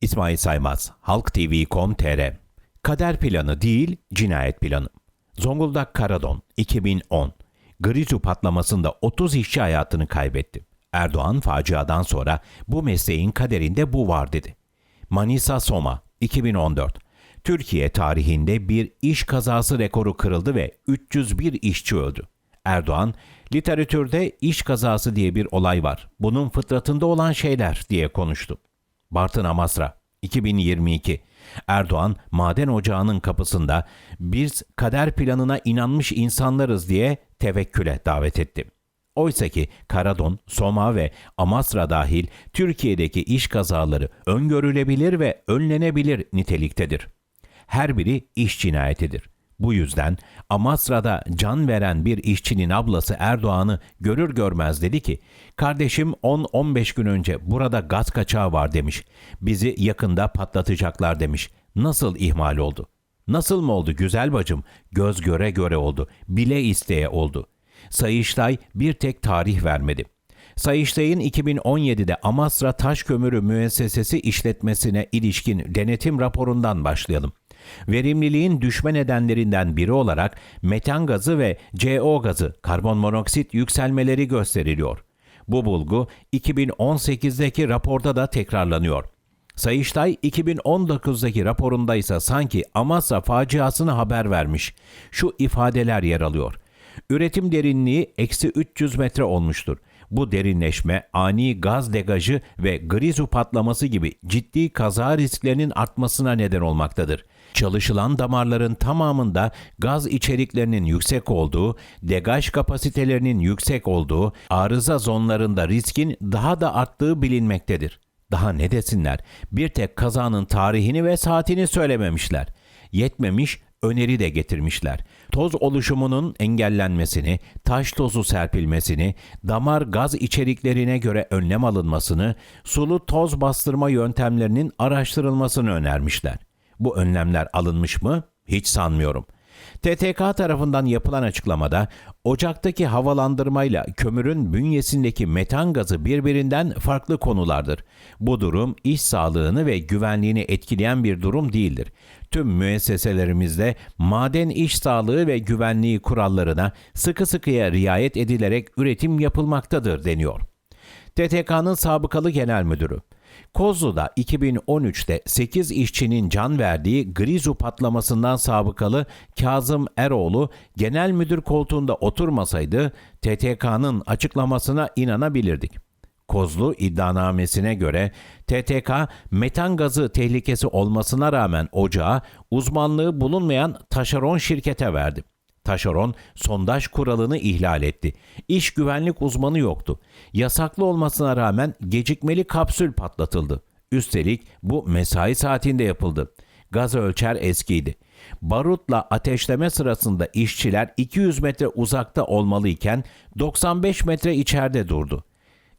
İsmail Saymaz, Halk TV.com.tr Kader planı değil, cinayet planı. Zonguldak Karadon, 2010. Grizu patlamasında 30 işçi hayatını kaybetti. Erdoğan faciadan sonra bu mesleğin kaderinde bu var dedi. Manisa Soma, 2014. Türkiye tarihinde bir iş kazası rekoru kırıldı ve 301 işçi öldü. Erdoğan, literatürde iş kazası diye bir olay var. Bunun fıtratında olan şeyler diye konuştu. Bartın Amasra 2022 Erdoğan maden ocağının kapısında biz kader planına inanmış insanlarız diye tevekküle davet etti. Oysa ki Karadon, Soma ve Amasra dahil Türkiye'deki iş kazaları öngörülebilir ve önlenebilir niteliktedir. Her biri iş cinayetidir. Bu yüzden Amasra'da can veren bir işçinin ablası Erdoğan'ı görür görmez dedi ki, kardeşim 10-15 gün önce burada gaz kaçağı var demiş. Bizi yakında patlatacaklar demiş. Nasıl ihmal oldu? Nasıl mı oldu güzel bacım? Göz göre göre oldu. Bile isteye oldu. Sayıştay bir tek tarih vermedi. Sayıştay'ın 2017'de Amasra Taş Kömürü Müessesesi işletmesine ilişkin denetim raporundan başlayalım. Verimliliğin düşme nedenlerinden biri olarak metan gazı ve CO gazı, karbon monoksit yükselmeleri gösteriliyor. Bu bulgu 2018'deki raporda da tekrarlanıyor. Sayıştay 2019'daki raporunda ise sanki Amasra faciasını haber vermiş. Şu ifadeler yer alıyor. Üretim derinliği eksi 300 metre olmuştur. Bu derinleşme ani gaz degajı ve grizu patlaması gibi ciddi kaza risklerinin artmasına neden olmaktadır. Çalışılan damarların tamamında gaz içeriklerinin yüksek olduğu, degaj kapasitelerinin yüksek olduğu, arıza zonlarında riskin daha da arttığı bilinmektedir. Daha ne desinler? Bir tek kazanın tarihini ve saatini söylememişler. Yetmemiş, öneri de getirmişler. Toz oluşumunun engellenmesini, taş tozu serpilmesini, damar gaz içeriklerine göre önlem alınmasını, sulu toz bastırma yöntemlerinin araştırılmasını önermişler. Bu önlemler alınmış mı? Hiç sanmıyorum. TTK tarafından yapılan açıklamada ocaktaki havalandırmayla kömürün bünyesindeki metan gazı birbirinden farklı konulardır. Bu durum iş sağlığını ve güvenliğini etkileyen bir durum değildir. Tüm müesseselerimizde maden iş sağlığı ve güvenliği kurallarına sıkı sıkıya riayet edilerek üretim yapılmaktadır deniyor. TTK'nın sabıkalı genel müdürü Kozlu'da 2013'te 8 işçinin can verdiği Grizu patlamasından sabıkalı Kazım Eroğlu genel müdür koltuğunda oturmasaydı TTK'nın açıklamasına inanabilirdik. Kozlu iddianamesine göre TTK metan gazı tehlikesi olmasına rağmen ocağı uzmanlığı bulunmayan taşeron şirkete verdi. Taşeron sondaj kuralını ihlal etti. İş güvenlik uzmanı yoktu. Yasaklı olmasına rağmen gecikmeli kapsül patlatıldı. Üstelik bu mesai saatinde yapıldı. Gaz ölçer eskiydi. Barutla ateşleme sırasında işçiler 200 metre uzakta olmalıyken 95 metre içeride durdu.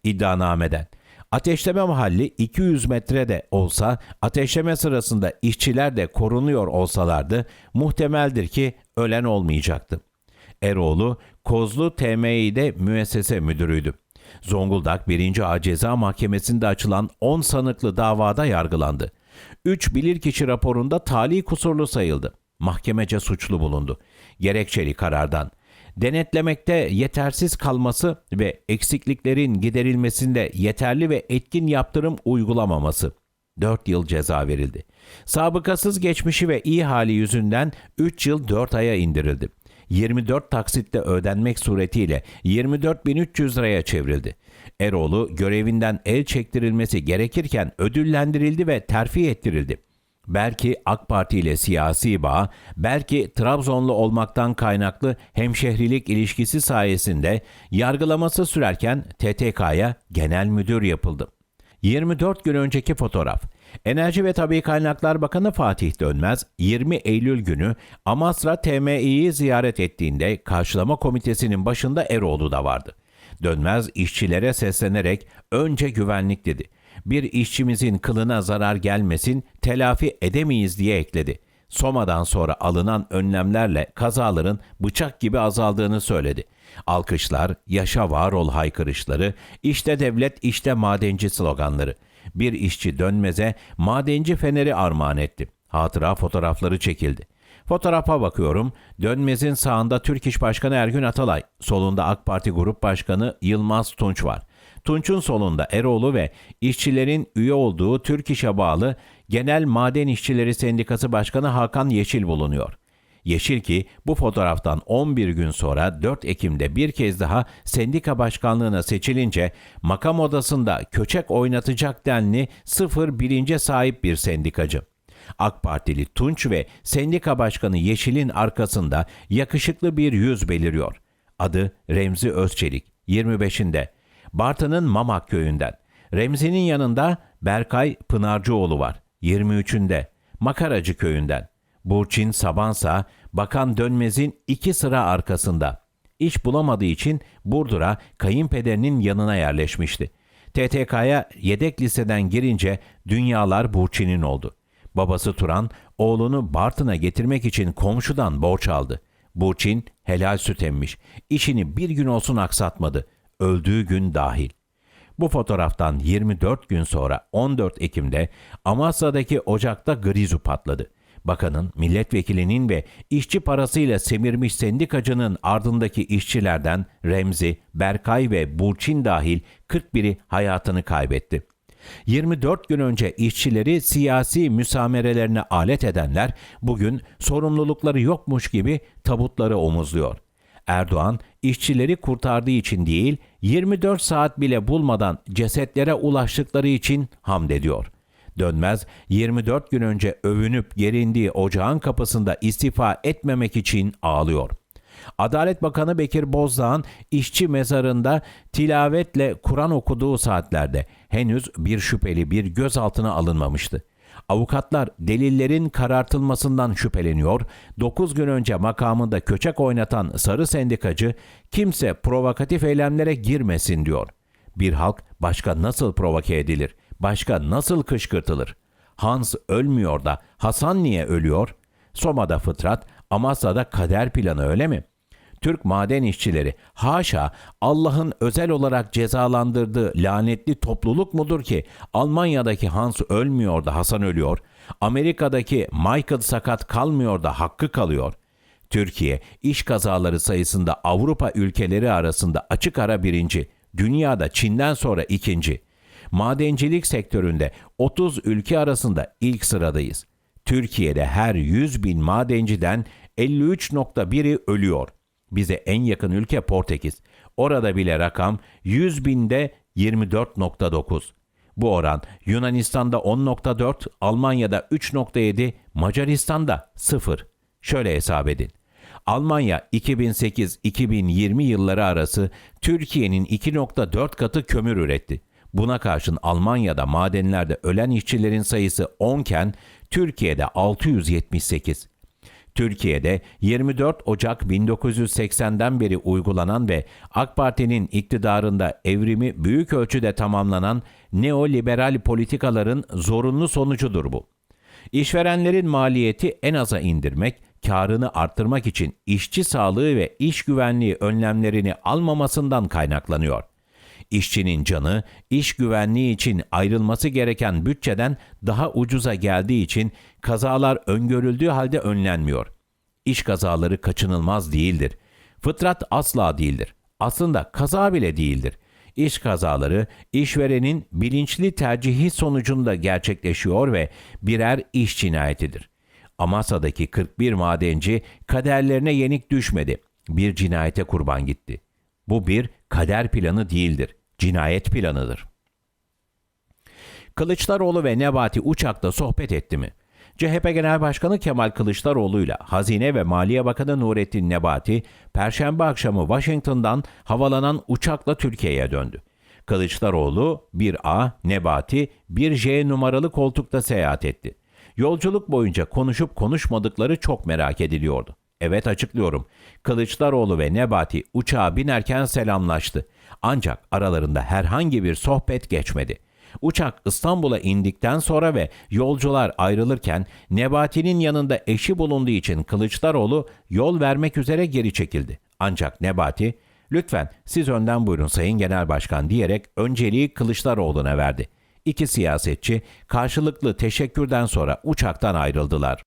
İddianameden Ateşleme mahalli 200 metrede olsa ateşleme sırasında işçiler de korunuyor olsalardı muhtemeldir ki ölen olmayacaktı. Eroğlu Kozlu TMİ'de müessese müdürüydü. Zonguldak 1. Ağır Ceza Mahkemesi'nde açılan 10 sanıklı davada yargılandı. 3 bilirkişi raporunda tali kusurlu sayıldı. Mahkemece suçlu bulundu. Gerekçeli karardan denetlemekte yetersiz kalması ve eksikliklerin giderilmesinde yeterli ve etkin yaptırım uygulamaması. 4 yıl ceza verildi. Sabıkasız geçmişi ve iyi hali yüzünden 3 yıl 4 aya indirildi. 24 taksitte ödenmek suretiyle 24.300 liraya çevrildi. Eroğlu görevinden el çektirilmesi gerekirken ödüllendirildi ve terfi ettirildi. Belki AK Parti ile siyasi bağ, belki Trabzonlu olmaktan kaynaklı hemşehrilik ilişkisi sayesinde yargılaması sürerken TTK'ya genel müdür yapıldı. 24 gün önceki fotoğraf. Enerji ve Tabi Kaynaklar Bakanı Fatih Dönmez 20 Eylül günü Amasra TMİ'yi ziyaret ettiğinde karşılama komitesinin başında Eroğlu da vardı. Dönmez işçilere seslenerek önce güvenlik dedi bir işçimizin kılına zarar gelmesin, telafi edemeyiz diye ekledi. Soma'dan sonra alınan önlemlerle kazaların bıçak gibi azaldığını söyledi. Alkışlar, yaşa var ol haykırışları, işte devlet işte madenci sloganları. bir işçi dönmeze madenci feneri armağan etti. Hatıra fotoğrafları çekildi. Fotoğrafa bakıyorum. Dönmez'in sağında Türk İş Başkanı Ergün Atalay, solunda AK Parti Grup Başkanı Yılmaz Tunç var. Tunç'un solunda Eroğlu ve işçilerin üye olduğu Türk İş'e bağlı Genel Maden İşçileri Sendikası Başkanı Hakan Yeşil bulunuyor. Yeşil ki bu fotoğraftan 11 gün sonra 4 Ekim'de bir kez daha sendika başkanlığına seçilince makam odasında köçek oynatacak denli sıfır bilince sahip bir sendikacı. AK Partili Tunç ve sendika başkanı Yeşil'in arkasında yakışıklı bir yüz beliriyor. Adı Remzi Özçelik, 25'inde. Bartın'ın Mamak köyünden. Remzi'nin yanında Berkay Pınarcıoğlu var, 23'ünde. Makaracı köyünden. Burçin Sabansa, Bakan Dönmez'in iki sıra arkasında. İş bulamadığı için Burdur'a kayınpederinin yanına yerleşmişti. TTK'ya yedek liseden girince dünyalar Burçin'in oldu. Babası Turan, oğlunu Bartın'a getirmek için komşudan borç aldı. Burçin helal süt emmiş. İşini bir gün olsun aksatmadı. Öldüğü gün dahil. Bu fotoğraftan 24 gün sonra 14 Ekim'de Amasya'daki ocakta grizu patladı. Bakanın, milletvekilinin ve işçi parasıyla semirmiş sendikacının ardındaki işçilerden Remzi, Berkay ve Burçin dahil 41'i hayatını kaybetti. 24 gün önce işçileri siyasi müsamerelerine alet edenler bugün sorumlulukları yokmuş gibi tabutları omuzluyor. Erdoğan işçileri kurtardığı için değil 24 saat bile bulmadan cesetlere ulaştıkları için hamd ediyor. Dönmez 24 gün önce övünüp gerindiği ocağın kapısında istifa etmemek için ağlıyor. Adalet Bakanı Bekir Bozdağ'ın işçi mezarında tilavetle Kur'an okuduğu saatlerde henüz bir şüpheli bir gözaltına alınmamıştı. Avukatlar delillerin karartılmasından şüpheleniyor. 9 gün önce makamında köçek oynatan sarı sendikacı kimse provokatif eylemlere girmesin diyor. Bir halk başka nasıl provoke edilir? Başka nasıl kışkırtılır? Hans ölmüyor da Hasan niye ölüyor? Soma'da fıtrat, Amasya'da kader planı öyle mi? Türk maden işçileri haşa Allah'ın özel olarak cezalandırdığı lanetli topluluk mudur ki Almanya'daki Hans ölmüyor da Hasan ölüyor, Amerika'daki Michael sakat kalmıyor da hakkı kalıyor. Türkiye iş kazaları sayısında Avrupa ülkeleri arasında açık ara birinci, dünyada Çin'den sonra ikinci. Madencilik sektöründe 30 ülke arasında ilk sıradayız. Türkiye'de her 100 bin madenciden 53.1'i ölüyor. Bize en yakın ülke Portekiz. Orada bile rakam 100 binde 24.9. Bu oran Yunanistan'da 10.4, Almanya'da 3.7, Macaristan'da 0. Şöyle hesap edin. Almanya 2008-2020 yılları arası Türkiye'nin 2.4 katı kömür üretti. Buna karşın Almanya'da madenlerde ölen işçilerin sayısı 10 iken Türkiye'de 678. Türkiye'de 24 Ocak 1980'den beri uygulanan ve AK Parti'nin iktidarında evrimi büyük ölçüde tamamlanan neoliberal politikaların zorunlu sonucudur bu. İşverenlerin maliyeti en aza indirmek, karını arttırmak için işçi sağlığı ve iş güvenliği önlemlerini almamasından kaynaklanıyor. İşçinin canı, iş güvenliği için ayrılması gereken bütçeden daha ucuza geldiği için kazalar öngörüldüğü halde önlenmiyor. İş kazaları kaçınılmaz değildir. Fıtrat asla değildir. Aslında kaza bile değildir. İş kazaları işverenin bilinçli tercihi sonucunda gerçekleşiyor ve birer iş cinayetidir. Amasya'daki 41 madenci kaderlerine yenik düşmedi. Bir cinayete kurban gitti. Bu bir kader planı değildir. Cinayet planıdır. Kılıçdaroğlu ve Nebati uçakta sohbet etti mi? CHP Genel Başkanı Kemal Kılıçdaroğlu ile Hazine ve Maliye Bakanı Nurettin Nebati, Perşembe akşamı Washington'dan havalanan uçakla Türkiye'ye döndü. Kılıçdaroğlu 1A, Nebati 1J numaralı koltukta seyahat etti. Yolculuk boyunca konuşup konuşmadıkları çok merak ediliyordu. Evet açıklıyorum. Kılıçdaroğlu ve Nebati uçağa binerken selamlaştı. Ancak aralarında herhangi bir sohbet geçmedi. Uçak İstanbul'a indikten sonra ve yolcular ayrılırken Nebati'nin yanında eşi bulunduğu için Kılıçdaroğlu yol vermek üzere geri çekildi. Ancak Nebati, lütfen siz önden buyurun Sayın Genel Başkan diyerek önceliği Kılıçdaroğlu'na verdi. İki siyasetçi karşılıklı teşekkürden sonra uçaktan ayrıldılar.